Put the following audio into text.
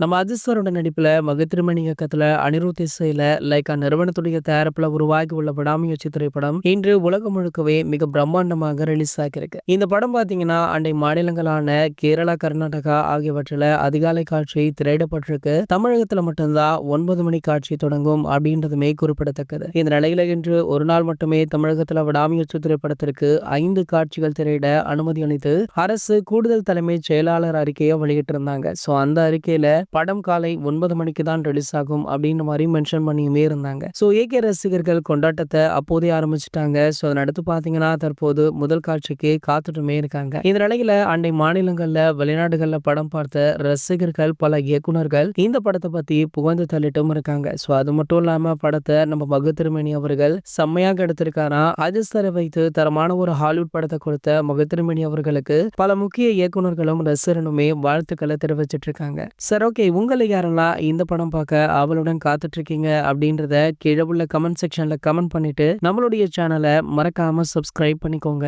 நம்ம அஜிஸ்வரோட நடிப்புல மகத்திருமணி இயக்கத்துல அனிருத் இசையில லைக்கா நிறுவனத்துடைய தயாரிப்புல உருவாகி உள்ள விடாமுயற்சி திரைப்படம் இன்று உலகம் முழுக்கவே மிக பிரம்மாண்டமாக ரிலீஸ் ஆகியிருக்கு இந்த படம் பாத்தீங்கன்னா அண்டை மாநிலங்களான கேரளா கர்நாடகா ஆகியவற்றில அதிகாலை காட்சி திரையிடப்பட்டிருக்கு. தமிழகத்துல மட்டும்தான் ஒன்பது மணி காட்சி தொடங்கும் அப்படின்றதுமே குறிப்பிடத்தக்கது. இந்த நிலையில இன்று ஒரு நாள் மட்டுமே தமிழகத்துல விடாமுயற்சி திரைப்படத்திற்கு ஐந்து காட்சிகள் திரையிட அனுமதி அளித்து அரசு கூடுதல் தலைமை செயலாளர் அறிக்கையை வெளியிட்டிருந்தாங்க. சோ அந்த அறிக்கையில படம் காலை ஒன்பது மணிக்கு தான் ரிலீஸ் ஆகும் அப்படின்ற மாதிரி மென்ஷன் பண்ணியுமே இருந்தாங்க. ஸோ ஏகே ரசிகர்கள் கொண்டாட்டத்தை அப்போதே ஆரம்பிச்சிட்டாங்க. ஸோ அதை அடுத்து பார்த்தீங்கன்னா தற்போது முதல் காட்சிக்கு காத்துட்டுமே இருக்காங்க. இந்த நிலையில அண்டை மாநிலங்கள்ல வெளிநாடுகள்ல படம் பார்த்த ரசிகர்கள் பல இயக்குனர்கள் இந்த படத்தை பத்தி புகழ்ந்து தள்ளிட்டும் இருக்காங்க. ஸோ அது மட்டும் இல்லாம படத்தை நம்ம மகு அவர்கள் செம்மையாக எடுத்திருக்காரா? அஜிஸ்தரை வைத்து தரமான ஒரு ஹாலிவுட் படத்தை கொடுத்த மகு அவர்களுக்கு பல முக்கிய இயக்குனர்களும் ரசிகனுமே வாழ்த்துக்களை தெரிவிச்சிட்டு இருக்காங்க சரி ஓகே உங்களை யாரெல்லாம் இந்த படம் பார்க்க அவளுடன் காத்துட்டு இருக்கீங்க அப்படின்றத கீழே உள்ள கமெண்ட் செக்ஷனில் கமெண்ட் பண்ணிட்டு நம்மளுடைய சேனலை மறக்காம சப்ஸ்கிரைப் பண்ணிக்கோங்க.